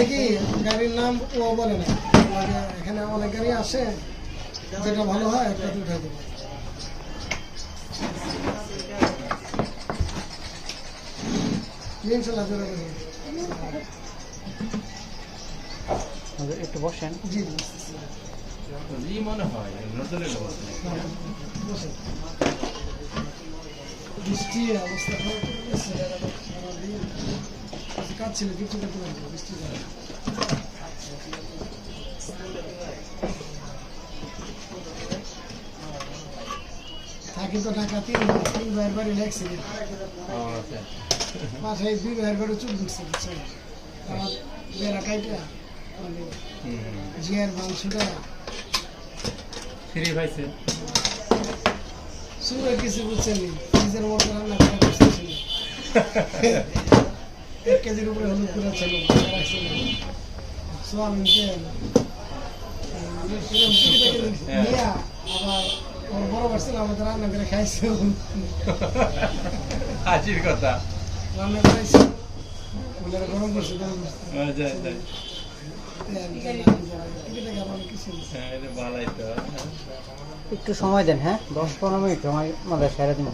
হয়েছে কি গাড়ির নাম ও বলে না এখানে অনেক গাড়ি আসে যেটা ভালো হয় একটা উঠাই দেবো ইনশাল্লাহ জোরে একটু বসেন জি জি মনে হয় নজরের বৃষ্টি অবস্থা কাজ ছিল কিছু করতে পারব বৃষ্টি দ্বারা। থাকি তো ঢাকা তিন তিন ভাইয়ের বাড়ি অ্যাক্সিডেন্ট বাসায় দুই ভাইয়ের বাড়ি চুপ ঢুকছে বুঝছেন আমার বেড়া কাইটা মানে জিয়ার মাংসটা। ফ্রি পাইছে? শুরু কিছু বুঝছেন নিজের মতো রান্না করা। এক কেজির উপরে হলুদ গুঁড়া ছিল সোয়াবিন তেল আবার ওর বড় বার আমাদের রান্না করে খাইছে। হাসির কথা। রান্না করাইছে। ওনারা গরম করছে গরম করছে। হ্যাঁ, মানে। হ্যাঁ। একটু সময় দেন হ্যাঁ? দশ পনেরো মিনিট সময় আমাদের সেরে দিন।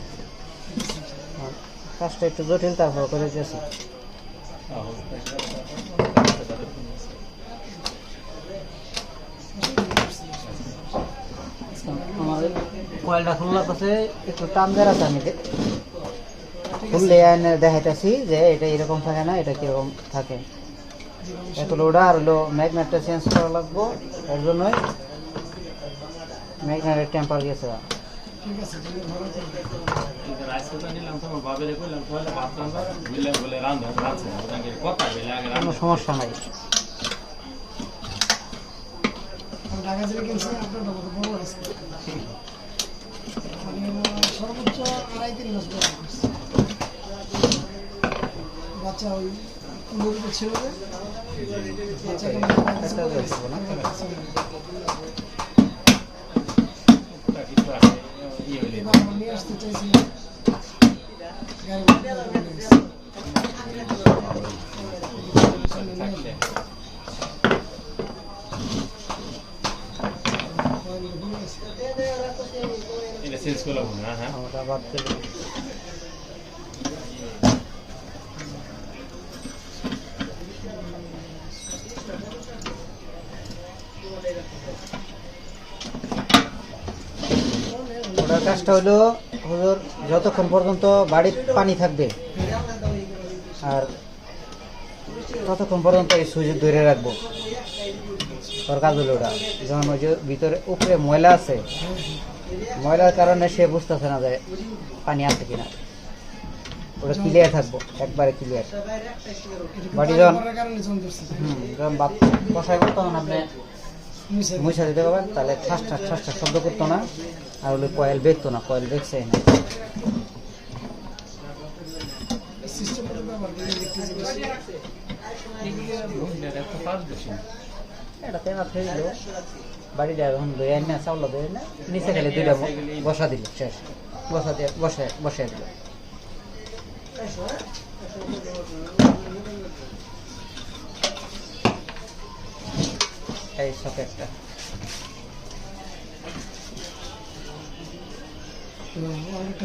কাজটা একটু জটিল তারপর করে দিয়েছি কয়েলটা খুললা কাছে একটু টান দেওয়ার আছে আমি খুললে দেখাইতেছি যে এটা এরকম থাকে না এটা কীরকম থাকে। এত লোডা আর হলো ম্যাগনেটটা চেঞ্জ করা লাগবো এর জন্যই ম্যাগনেটের টেম্পার গেছে। ঠিক আছে কোনো সমস্যা নাই। সর্বোচ্চ আড়াই তিন মাস বাচ্চা ওই কুলোর ছিল বাচ্চাকে মানে বাইরে এটা করে দেখব না? ওটা কিছু আছে, ইয়ে হইলে এবার আমরা নিয়ে আসতে চাইছি গাড়ি ভাড়া করে নিয়ে এসেছি। থাকলে। এটা চেঞ্জ করলাম না হ্যাঁ দিলে ওটার কাজটা হলো, হুজুর, যতক্ষণ পর্যন্ত বাড়ির পানি থাকবে, আর ততক্ষণ পর্যন্ত এই সুইচ ধরে রাখব। ওর কাজ হলো ওটা। যেমন ওই যে ভিতরে উপরে ময়লা আছে ময়লার কারণে সে বুঝতেছে না যে পানি আছে কিনা। ওটা ক্লিয়ার থাকব একবারে ক্লিয়ার বাড়ি যখন যখন বাপ করতো তখন আপনি মুছে দিতে পারবেন তাহলে ঠাস ঠাস ঠাস ঠাস শব্দ করতো না আর ওগুলো কয়েল বেরতো না কয়েল বেরছে না। এটা একটা পাঁচ বাড়িটা এখন ধুয়ে না চাউল ধুয়ে না নিচে খেলে দুইটা বসা দিল, শেষ। বসা দিয়ে বসে বসে দিল। এই সকেটটা অনেকটা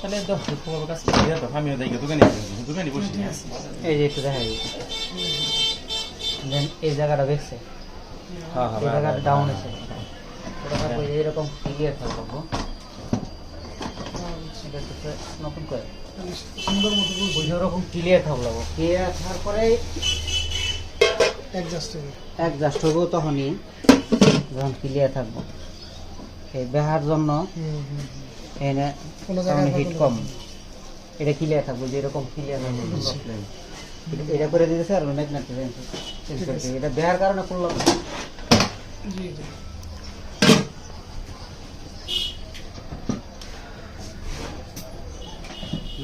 তাহলে তো তোমার কাছে আমিও দেখি দোকানে দোকানে বসি। এই যে একটু দেখা দেন এই জায়গাটা দেখছে? হ্যাঁ এই জায়গাটা ডাউন আছে। ওটা এরকম ক্লিয়ার থাকব। এটা নতুন করে। সুন্দর মতো ওই ওরকম ক্লিয়ার থাকব লাগবো ক্লিয়ার থাকার পরে অ্যাডজাস্ট হবে অ্যাডজাস্ট হব তখনই যখন ক্লিয়ার থাকব। এই বেহার জন্য এনে কোনো হিট কম। এটা ক্লিয়ার থাকব যে এরকম ক্লিয়ার থাকব। এটা- করে দিতেছে আর চেঞ্জ করতে এটা বেহার কারণে করলাম। না। জি জি না তো আমার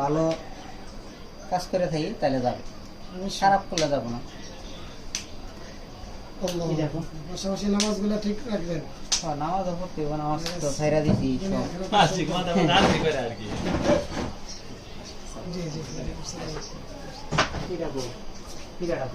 ভালো কাজ করে থাকি তাহলে যাবে। খারাপ করলে যাব না। পাশাপাশি নামাজগুলো ঠিক রাখবেন। হ্যাঁ, পড়তে নামাজ তো ছাইরা দিছি সব। মাসিক মাথা মাথা আরতি করে আর কি। জি জি কি রাখব? কি রাখব?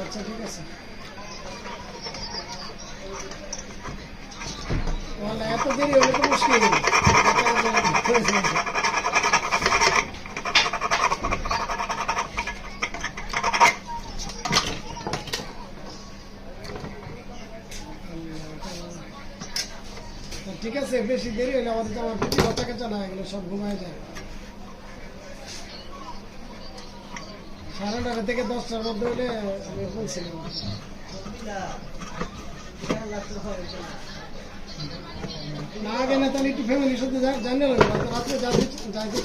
আচ্ছা ঠিক আছে। এত দেরি হলে তো মুশকিল ঠিক আছে বেশি দেরি হলে আমাদের আমার প্রতি কথা না এগুলো সব ঘুমায় যায়। নটা থেকে দশটার মধ্যে হলে আমি বলছিলাম। না গেলে তাহলে একটু ফ্যামিলির সাথে জানিয়ে লাগবে রাত্রে যাইতে যাইতে